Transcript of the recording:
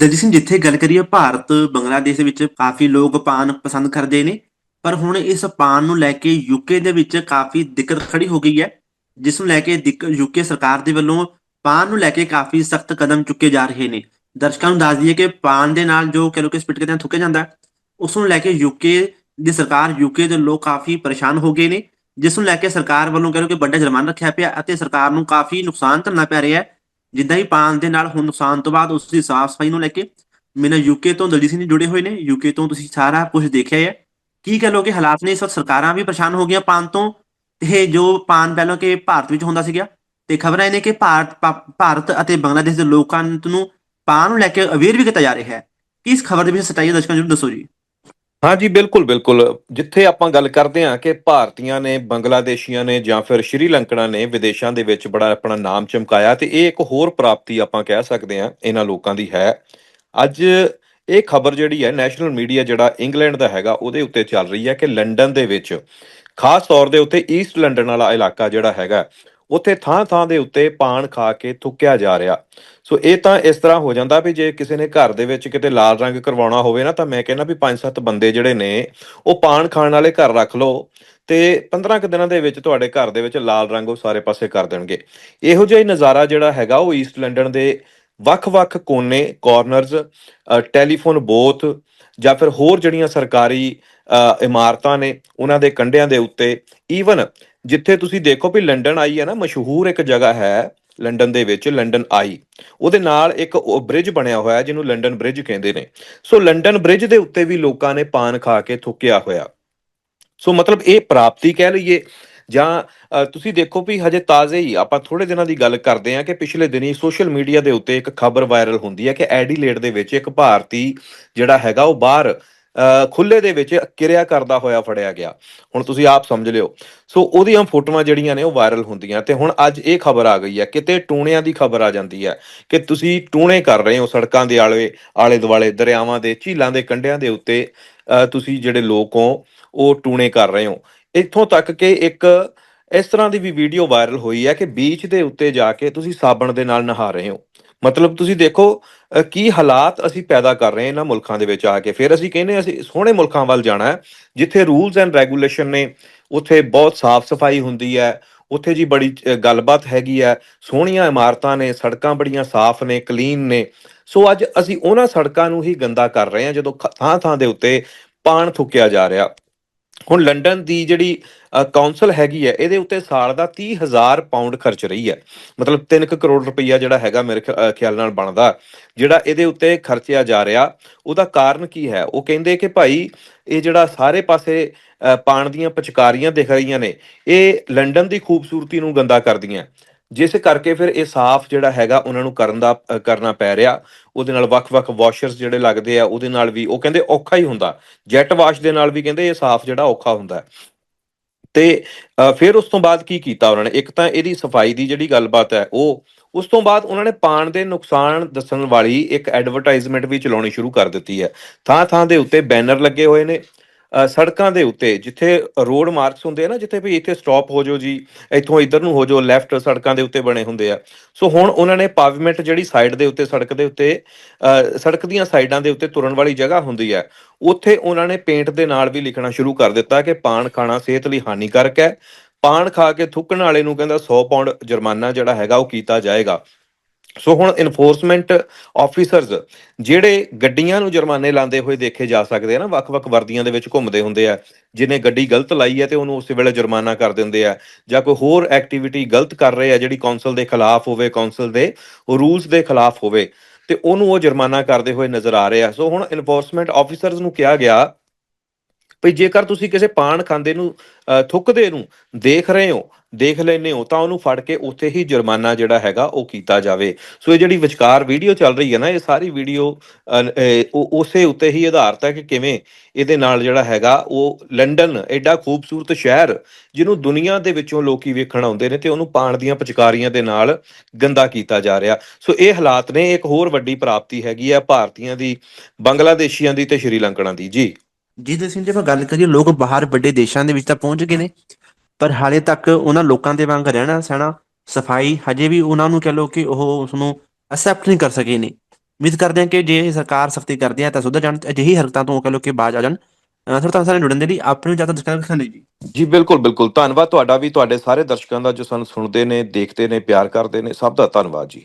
ਦਲਜੀਤ ਸਿੰਘ ਜਿੱਥੇ ਗੱਲ ਕਰੀਏ ਭਾਰਤ ਬੰਗਲਾਦੇਸ਼ ਦੇ ਵਿੱਚ ਕਾਫੀ ਲੋਕ ਪਾਨ ਪਸੰਦ ਕਰਦੇ ਨੇ ਪਰ ਹੁਣ ਇਸ ਪਾਨ ਨੂੰ ਲੈ ਕੇ ਯੂਕੇ ਦੇ ਵਿੱਚ ਕਾਫੀ ਦਿੱਕਤ ਖੜੀ ਹੋ ਗਈ ਹੈ ਜਿਸ ਨੂੰ ਲੈ ਕੇ ਯੂਕੇ ਸਰਕਾਰ ਦੇ ਵੱਲੋਂ ਪਾਨ ਨੂੰ ਲੈ ਕੇ ਕਾਫੀ ਸਖਤ ਕਦਮ ਚੁੱਕੇ ਜਾ ਰਹੇ ਨੇ। ਦਰਸ਼ਕਾਂ ਨੂੰ ਦੱਸ ਦਈਏ ਕਿ ਪਾਨ ਦੇ ਨਾਲ ਜੋ ਕੈਲੋਰੀ ਸਪਿਟ ਕਰਦੇ ਹਨ ਥੁੱਕਿਆ ਜਾਂਦਾ ਹੈ, ਉਸ ਨੂੰ ਲੈ ਕੇ ਯੂਕੇ ਦੀ ਸਰਕਾਰ ਯੂਕੇ ਦੇ ਲੋਕ ਕਾਫੀ ਪਰੇਸ਼ਾਨ ਹੋ ਗਏ ਨੇ ਜਿਸ ਨੂੰ ਲੈ ਕੇ ਸਰਕਾਰ ਵੱਲੋਂ ਕਹਿੰਦੇ ਕਿ ਵੱਡਾ ਜੁਰਮਾਨਾ ਰੱਖਿਆ ਪਿਆ ਅਤੇ ਸਰਕਾਰ ਨੂੰ ਕਾਫੀ ਨੁਕਸਾਨ ਝੱਲਣਾ ਪੈ ਰਿਹਾ ਹੈ। ਜਿੱਦਾਂ ਹੀ ਪਾਨ ਦੇ ਨਾਲ ਹੁਣ ਨੁਕਸਾਨ ਤੋਂ ਬਾਅਦ ਉਸ ਦੀ ਸਾਫ਼ ਸਫ਼ਾਈ ਨੂੰ ਲੈ ਕੇ ਮੈਨਾਂ ਯੂਕੇ ਤੋਂ ਦਲਜੀਤ ਸਿੰਘ ਜੀ ਜੁੜੇ ਹੋਏ ਨੇ। ਯੂਕੇ ਤੋਂ ਤੁਸੀਂ ਸਾਰਾ ਕੁਝ ਦੇਖਿਆ ਹੈ ਕੀ ਕਹਿ ਲੋ ਕਿ ਹਾਲਾਤ ਨੇ? ਇਸ ਵਕਤ ਸਰਕਾਰਾਂ ਵੀ ਪਰੇਸ਼ਾਨ ਹੋ ਗਈਆਂ ਪਾਨ ਤੋਂ। ਇਹ ਜੋ ਪਾਨ ਪਹਿਲਾਂ ਕਿ ਭਾਰਤ ਵਿੱਚ ਹੁੰਦਾ ਸੀਗਾ, ਤੇ ਖਬਰਾਂ ਇਹ ਨੇ ਕਿ ਭਾਰਤ ਭਾਰਤ ਅਤੇ ਬੰਗਲਾਦੇਸ਼ ਦੇ ਲੋਕਾਂ ਨੂੰ ਪਾਣ ਨੂੰ ਲੈ ਕੇ ਅਵੇਅਰ ਵੀ ਕੀਤਾ ਜਾ ਰਿਹਾ ਹੈ। ਕੀ ਇਸ ਖਬਰ ਦੇ ਵਿੱਚ ਸੱਚਾਈ ਦਰਸ਼ਕਾਂ ਨੂੰ ਜ਼ਰੂਰ ਦੱਸੋ ਜੀ। ਹਾਂਜੀ, ਬਿਲਕੁਲ ਬਿਲਕੁਲ। ਜਿੱਥੇ ਆਪਾਂ ਗੱਲ ਕਰਦੇ ਹਾਂ ਕਿ ਭਾਰਤੀਆਂ ਨੇ, ਬੰਗਲਾਦੇਸ਼ੀਆਂ ਨੇ ਜਾਂ ਫਿਰ ਸ਼੍ਰੀਲੰਕਣਾ ਨੇ ਵਿਦੇਸ਼ਾਂ ਦੇ ਵਿੱਚ ਬੜਾ ਆਪਣਾ ਨਾਮ ਚਮਕਾਇਆ ਤੇ ਇਹ ਇੱਕ ਹੋਰ ਪ੍ਰਾਪਤੀ ਆਪਾਂ ਕਹਿ ਸਕਦੇ ਹਾਂ ਇਹਨਾਂ ਲੋਕਾਂ ਦੀ ਹੈ। ਅੱਜ ਇਹ ਖਬਰ ਜਿਹੜੀ ਹੈ ਨੈਸ਼ਨਲ ਮੀਡੀਆ ਜਿਹੜਾ ਇੰਗਲੈਂਡ ਦਾ ਹੈਗਾ, ਉਹਦੇ ਉੱਤੇ ਚੱਲ ਰਹੀ ਹੈ ਕਿ ਲੰਡਨ ਦੇ ਵਿੱਚ ਖਾਸ ਤੌਰ ਦੇ ਉੱਤੇ ਈਸਟ ਲੰਡਨ ਵਾਲਾ ਇਲਾਕਾ ਜਿਹੜਾ ਹੈਗਾ ਉੱਥੇ ਥਾਂ-ਥਾਂ ਦੇ ਉੱਤੇ ਪਾਣ ਖਾ ਕੇ ਥੁੱਕਿਆ ਜਾ ਰਿਹਾ। ਸੋ ਇਹ ਤਾਂ ਇਸ ਤਰ੍ਹਾਂ ਹੋ ਜਾਂਦਾ ਵੀ ਜੇ ਕਿਸੇ ਨੇ ਘਰ ਦੇ ਵਿੱਚ ਕਿਤੇ ਲਾਲ ਰੰਗ ਕਰਵਾਉਣਾ ਹੋਵੇ ਨਾ ਤਾਂ ਮੈਂ ਕਹਿੰਦਾ ਵੀ 5-7 ਬੰਦੇ ਜਿਹੜੇ ਨੇ, ਉਹ ਪਾਣ ਖਾਣ ਵਾਲੇ ਘਰ ਰੱਖ ਲਓ ਤੇ 15 ਕੁ ਦਿਨਾਂ ਦੇ ਵਿੱਚ ਤੁਹਾਡੇ ਘਰ ਦੇ ਵਿੱਚ ਲਾਲ ਰੰਗ ਉਹ ਸਾਰੇ ਪਾਸੇ ਕਰ ਦੇਣਗੇ। ਇਹੋ ਜਿਹਾ ਹੀ ਨਜ਼ਾਰਾ ਜਿਹੜਾ ਹੈਗਾ ਉਹ ਈਸਟ ਲੰਡਨ ਦੇ ਵੱਖ-ਵੱਖ ਕੋਨੇ ਕਾਰਨਰਸ ਟੈਲੀਫੋਨ ਬੋਥ ਜਾਂ ਫਿਰ ਹੋਰ ਜਿਹੜੀਆਂ ਸਰਕਾਰੀ ਇਮਾਰਤਾਂ ਨੇ ਉਹਨਾਂ ਦੇ ਕੰਢਿਆਂ ਦੇ ਉੱਤੇ ਈਵਨ ਜਿੱਥੇ ਤੁਸੀਂ ਦੇਖੋ ਵੀ ਲੰਡਨ ਆਈ ਹੈ ਨਾ, ਮਸ਼ਹੂਰ ਇੱਕ ਜਗ੍ਹਾ ਹੈ, ਲੰਡਨ ਦੇ ਵਿੱਚ, ਲੰਡਨ ਆਈ। ਉਹਦੇ ਨਾਲ ਇੱਕ ਉਹ ਬ੍ਰਿਜ ਬਣਿਆ ਹੋਇਆ ਜਿਹਨੂੰ ਲੰਡਨ ਬ੍ਰਿਜ ਕਹਿੰਦੇ ਨੇ। ਸੋ ਲੰਡਨ ਬ੍ਰਿਜ ਦੇ ਉੱਤੇ ਵੀ ਲੋਕਾਂ ਨੇ ਪਾਨ ਖਾ ਕੇ ਥੁੱਕਿਆ ਹੋਇਆ। ਸੋ ਮਤਲਬ ਇਹ ਪ੍ਰਾਪਤੀ ਕਹਿ ਲਈਏ ਜਾਂ ਤੁਸੀਂ ਦੇਖੋ ਵੀ ਹਜੇ ਤਾਜ਼ੇ ਹੀ ਆਪਾਂ ਥੋੜੇ ਦਿਨਾਂ ਦੀ ਗੱਲ ਕਰਦੇ ਹਾਂ ਕਿ ਪਿਛਲੇ ਦਿਨੀ ਸੋਸ਼ਲ ਮੀਡੀਆ ਦੇ ਉੱਤੇ ਇੱਕ ਖਬਰ ਵਾਇਰਲ ਹੁੰਦੀ ਹੈ ਕਿ ਐਡੀਲੇਡ ਦੇ ਵਿੱਚ ਇੱਕ ਭਾਰਤੀ ਜਿਹੜਾ ਹੈਗਾ ਉਹ ਬਾਹਰ ਅ, ਖੁੱਲੇ ਦੇ ਵਿੱਚ ਕਿਰਿਆ ਕਰਦਾ ਹੋਇਆ ਫੜਿਆ ਗਿਆ। ਹੁਣ ਤੁਸੀਂ ਆਪ ਸਮਝ ਲਿਓ। ਸੋ ਉਹਦੀਆਂ ਫੋਟੋਆਂ ਜਿਹੜੀਆਂ ਨੇ ਉਹ ਵਾਇਰਲ ਹੁੰਦੀਆਂ ਤੇ ਹੁਣ ਅੱਜ ਇਹ ਖਬਰ ਆ ਗਈ ਹੈ ਕਿਤੇ ਟੂਣਿਆਂ ਦੀ ਖਬਰ ਆ ਜਾਂਦੀ ਹੈ ਕਿ ਤੁਸੀਂ ਟੂਣੇ ਕਰ ਰਹੇ ਹੋ ਸੜਕਾਂ ਦੇ ਆਲੇ ਆਲੇ ਦੁਆਲੇ ਦਰਿਆਵਾਂ ਦੇ ਝੀਲਾਂ ਦੇ ਕੰਢਿਆਂ ਦੇ ਉੱਤੇ ਅ, ਤੁਸੀਂ ਜਿਹੜੇ ਲੋਕ ਹੋ ਉਹ ਟੂਣੇ ਕਰ ਰਹੇ ਹੋ। ਇੱਥੋਂ ਤੱਕ ਕਿ ਇੱਕ ਇਸ ਤਰ੍ਹਾਂ ਦੀ ਵੀ ਵੀਡੀਓ ਵਾਇਰਲ ਹੋਈ ਹੈ ਕਿ ਬੀਚ ਦੇ ਉੱਤੇ ਜਾ ਕੇ ਤੁਸੀਂ ਸਾਬਣ ਦੇ ਨਾਲ ਨਹਾ ਰਹੇ ਹੋ। ਮਤਲਬ ਤੁਸੀਂ ਦੇਖੋ ਕੀ ਹਾਲਾਤ ਅਸੀਂ ਪੈਦਾ ਕਰ ਰਹੇ ਹਾਂ ਇਹਨਾਂ ਮੁਲਕਾਂ ਦੇ ਵਿੱਚ ਆ ਕੇ। ਫਿਰ ਅਸੀਂ ਕਹਿੰਦੇ ਅਸੀਂ ਸੋਹਣੇ ਮੁਲਕਾਂ ਵੱਲ ਜਾਣਾ ਹੈ, ਜਿੱਥੇ ਰੂਲਸ ਐਂਡ ਰੈਗੂਲੇਸ਼ਨ ਨੇ ਉੱਥੇ ਬਹੁਤ ਸਾਫ਼ ਸਫ਼ਾਈ ਹੁੰਦੀ ਹੈ, ਉੱਥੇ ਜੀ ਬੜੀ ਗੱਲਬਾਤ ਹੈਗੀ ਹੈ, ਸੋਹਣੀਆਂ ਇਮਾਰਤਾਂ ਨੇ, ਸੜਕਾਂ ਬੜੀਆਂ ਸਾਫ਼ ਨੇ ਕਲੀਨ ਨੇ। ਸੋ ਅੱਜ ਅਸੀਂ ਉਹਨਾਂ ਸੜਕਾਂ ਨੂੰ ਹੀ ਗੰਦਾ ਕਰ ਰਹੇ ਹਾਂ, ਜਦੋਂ ਥਾਂ ਥਾਂ ਦੇ ਉੱਤੇ ਪਾਣ ਥੁੱਕਿਆ ਜਾ ਰਿਹਾ। ਹੁਣ ਲੰਡਨ ਦੀ ਜਿਹੜੀ ਕਾਉਂਸਲ ਹੈਗੀ ਹੈ, ਇਹਦੇ ਉੱਤੇ ਸਾਲ ਦਾ 30000 ਪਾਉਂਡ ਖਰਚ ਰਹੀ ਹੈ। ਮਤਲਬ 3 ਕਰੋੜ ਰੁਪਈਆ ਜਿਹੜਾ ਹੈਗਾ ਮੇਰੇ ਖਿ- ਖਿਆਲ ਨਾਲ ਬਣਦਾ। ਜਿਹੜਾ ਇਹਦੇ ਉੱਤੇ ਖਰਚਿਆ ਜਾ ਰਿਹਾ, ਉਹਦਾ ਕਾਰਨ ਕੀ ਹੈ? ਉਹ ਕਹਿੰਦੇ ਕਿ ਭਾਈ, ਇਹ ਜਿਹੜਾ ਸਾਰੇ ਪਾਸੇ ਪਾਣ ਦੀਆਂ ਪਿਚਕਾਰੀਆਂ ਦਿਖ ਰਹੀਆਂ ਨੇ, ਇਹ ਲੰਡਨ ਦੀ ਖੂਬਸੂਰਤੀ ਨੂੰ ਗੰਦਾ ਕਰਦੀਆਂ। ਜਿਸ ਕਰਕੇ ਫਿਰ ਇਹ ਸਾਫ਼ ਜਿਹੜਾ ਹੈਗਾ ਉਹਨਾਂ ਨੂੰ ਕਰਨ ਦਾ ਕਰਨਾ ਪੈ ਰਿਹਾ। ਉਹਦੇ ਨਾਲ ਵੱਖ-ਵੱਖ ਵਾਸ਼ਰਸ ਜਿਹੜੇ ਲੱਗਦੇ ਆ, ਉਹਦੇ ਨਾਲ ਵੀ, ਉਹ ਕਹਿੰਦੇ ਔਖਾ ਹੀ ਹੁੰਦਾ। ਜੈਟ ਵਾਸ਼ ਦੇ ਨਾਲ ਵੀ ਕਹਿੰਦੇ ਇਹ ਸਾਫ਼ ਜਿਹੜਾ ਔਖਾ ਹੁੰਦਾ। ਹੈ। ਤੇ ਫਿਰ ਉਸ ਤੋਂ ਬਾਅਦ ਕੀ ਕੀਤਾ ਉਹਨਾਂ ਨੇ? ਇੱਕ ਤਾਂ ਇਹਦੀ ਸਫ਼ਾਈ ਦੀ ਜਿਹੜੀ ਗੱਲਬਾਤ ਹੈ, ਉਹ ਉਸ ਤੋਂ ਬਾਅਦ ਉਹਨਾਂ ਨੇ ਪਾਣ ਦੇ ਨੁਕਸਾਨ ਦੱਸਣ ਵਾਲੀ ਇੱਕ ਐਡਵਰਟਾਈਜ਼ਮੈਂਟ ਵੀ ਚਲਾਉਣੀ ਸ਼ੁਰੂ ਕਰ ਦਿੱਤੀ ਹੈ। ਥਾਂ ਥਾਂ ਦੇ ਉੱਤੇ ਬੈਨਰ ਲੱਗੇ ਹੋਏ ਨੇ ਸੜਕਾਂ ਦੇ ਉੱਤੇ ਜਿੱਥੇ ਰੋਡ ਮਾਰਕਸ ਹੁੰਦੇ ਆ ਨਾ ਜਿੱਥੇ ਵੀ ਇੱਥੇ ਸਟਾਪ ਹੋ ਜਾਓ ਜੀ ਇੱਥੋਂ ਇੱਧਰ ਨੂੰ ਹੋ ਜਾਓ ਲੈਫਟ ਸੜਕਾਂ ਦੇ ਉੱਤੇ ਬਣੇ ਹੁੰਦੇ ਆ। ਸੋ ਹੁਣ ਉਹਨਾਂ ਨੇ ਪਾਵਮੈਂਟ ਜਿਹੜੀ ਸਾਈਡ ਦੇ ਉੱਤੇ ਸੜਕ ਦੇ ਉੱਤੇ ਅ, ਸੜਕ ਦੀਆਂ ਸਾਈਡਾਂ ਦੇ ਉੱਤੇ ਤੁਰਨ ਵਾਲੀ ਜਗ੍ਹਾ ਹੁੰਦੀ ਹੈ ਉੱਥੇ ਉਹਨਾਂ ਨੇ ਪੇਂਟ ਦੇ ਨਾਲ ਵੀ ਲਿਖਣਾ ਸ਼ੁਰੂ ਕਰ ਦਿੱਤਾ ਕਿ ਪਾਨ ਖਾਣਾ ਸਿਹਤ ਲਈ ਹਾਨੀਕਾਰਕ ਹੈ। ਪਾਨ ਖਾ ਕੇ ਥੁੱਕਣ ਵਾਲੇ ਨੂੰ ਕਹਿੰਦਾ 100 ਪਾਉਂਡ ਜੁਰਮਾਨਾ ਜਿਹੜਾ ਹੈਗਾ ਉਹ ਕੀਤਾ ਜਾਏਗਾ। ਸੋ ਹੁਣ ਇਨਫੋਰਸਮੈਂਟ ਆਫੀਸਰਸ ਜਿਹੜੇ ਗੱਡੀਆਂ ਨੂੰ ਜੁਰਮਾਨੇ ਲਾਉਂਦੇ ਹੋਏ ਦੇਖੇ ਜਾ ਸਕਦੇ ਆ ਨਾ, ਵੱਖ-ਵੱਖ ਵਰਦੀਆਂ ਦੇ ਵਿੱਚ ਘੁੰਮਦੇ ਹੁੰਦੇ ਆ, ਜਿਹਨੇ ਗੱਡੀ ਗਲਤ ਲਾਈ ਹੈ ਤੇ ਉਹਨੂੰ ਉਸੇ ਵੇਲੇ ਜੁਰਮਾਨਾ ਕਰ ਦਿੰਦੇ ਆ, ਜਾਂ ਕੋਈ ਹੋਰ ਐਕਟੀਵਿਟੀ ਗਲਤ ਕਰ ਰਹੇ ਆ ਜਿਹੜੀ ਕੌਂਸਲ ਦੇ ਖਿਲਾਫ ਹੋਵੇ ਕੌਂਸਲ ਦੇ ਰੂਲਸ ਦੇ ਖਿਲਾਫ ਹੋਵੇ, ਤੇ ਉਹਨੂੰ ਉਹ ਜੁਰਮਾਨਾ ਕਰਦੇ ਹੋਏ ਨਜ਼ਰ ਆ ਰਹੇ ਆ। ਸੋ ਹੁਣ ਇਨਫੋਰਸਮੈਂਟ ਆਫੀਸਰਸ ਨੂੰ ਕਿਹਾ ਗਿਆ ਵੀ ਜੇਕਰ ਤੁਸੀਂ ਕਿਸੇ ਪਾਨ ਖਾਂਦੇ ਨੂੰ ਅ, ਥੁੱਕਦੇ ਨੂੰ ਦੇਖ ਰਹੇ ਹੋ ਦੇਖ ਲੈਨੇ ਹੋ ਤਾਂ ਉਹਨੂੰ ਫੜ ਕੇ ਉੱਥੇ ਹੀ ਜੁਰਮਾਨਾ ਜਿਹੜਾ ਹੈਗਾ ਉਹ ਕੀਤਾ ਜਾਵੇ। ਸੋ ਇਹ ਜਿਹੜੀ ਵਿਚਕਾਰ ਵੀਡੀਓ ਚੱਲ ਰਹੀ ਹੈ ਨਾ ਇਹ ਸਾਰੀ ਵੀਡੀਓ ਉਸੇ ਉੱਤੇ ਹੀ ਆਧਾਰਿਤ ਹੈ ਕਿ ਕਿਵੇਂ ਇਹਦੇ ਨਾਲ ਜਿਹੜਾ ਹੈਗਾ ਉਹ ਲੰਡਨ ਐਡਾ ਖੂਬਸੂਰਤ ਸ਼ਹਿਰ ਜਿਹਨੂੰ ਦੁਨੀਆ ਦੇ ਵਿੱਚੋਂ ਲੋਕੀ ਵੇਖਣ ਆਉਂਦੇ ਨੇ ਤੇ ਉਹਨੂੰ ਪਾਣ ਦੀਆਂ ਪਚਕਾਰੀਆਂ ਦੇ ਨਾਲ ਗੰਦਾ ਕੀਤਾ ਜਾ ਰਿਹਾ। ਸੋ ਇਹ ਹਾਲਾਤ ਨੇ ਇੱਕ ਹੋਰ ਵੱਡੀ ਪ੍ਰਾਪਤੀ ਹੈਗੀ ਹੈ ਭਾਰਤੀਆਂ ਦੀ ਬੰਗਲਾਦੇਸ਼ੀਆਂ ਦੀ ਤੇ ਸ਼੍ਰੀਲੰਕਣਾ ਦੀ। ਜੀ। ਜੀ ਦਲਜੀਤ ਸਿੰਘ ਜੇ ਆਪਾਂ ਗੱਲ ਕਰੀਏ, ਲੋਕ ਬਾਹਰ ਵੱਡੇ ਦੇਸ਼ਾਂ ਦੇ ਵਿੱਚ ਤਾਂ ਪਹੁੰਚ ਗਏ ਨੇ, ਪਰ ਹਾਲੇ ਤੱਕ ਉਹਨਾਂ ਲੋਕਾਂ ਦੇ ਵਾਂਗ ਰਹਿਣਾ ਸਹਿਣਾ ਸਫ਼ਾਈ ਹਜੇ ਵੀ ਉਹਨਾਂ ਨੂੰ ਕਹਿ ਲੋ ਕਿ ਉਹ ਉਸ ਨੂੰ ਅਸੈਪਟ ਨਹੀਂ ਕਰ ਸਕੇ ਨੇ। ਉਮੀਦ ਕਰਦੇ ਹਾਂ ਕਿ ਜੇ ਸਰਕਾਰ ਸਖਤੀ ਕਰਦੀ ਹੈ ਤਾਂ ਸੁਧਰ ਜਾਣ, ਅਜਿਹੀ ਹਰਕਤਾਂ ਤੋਂ ਕਹ ਲੋ ਕਿ ਬਾਜ ਆ ਜਾਣ। ਸਰ, ਤੁਹਾਨੂੰ ਸਾਰੇ ਜੁੜਨ ਦੇ ਲਈ ਆਪਣੇ ਨੂੰ ਜ਼ਿਆਦਾ ਦਰਸ਼ਕਾਂ ਰੱਖਣ ਲਈ ਜੀ। ਜੀ, ਬਿਲਕੁਲ ਬਿਲਕੁਲ। ਧੰਨਵਾਦ ਤੁਹਾਡਾ ਵੀ, ਤੁਹਾਡੇ ਸਾਰੇ ਦਰਸ਼ਕਾਂ ਦਾ ਜੋ ਸਾਨੂੰ ਸੁਣਦੇ ਨੇ, ਦੇਖਦੇ ਨੇ, ਪਿਆਰ ਕਰਦੇ ਨੇ, ਸਭ ਦਾ ਧੰਨਵਾਦ ਜੀ।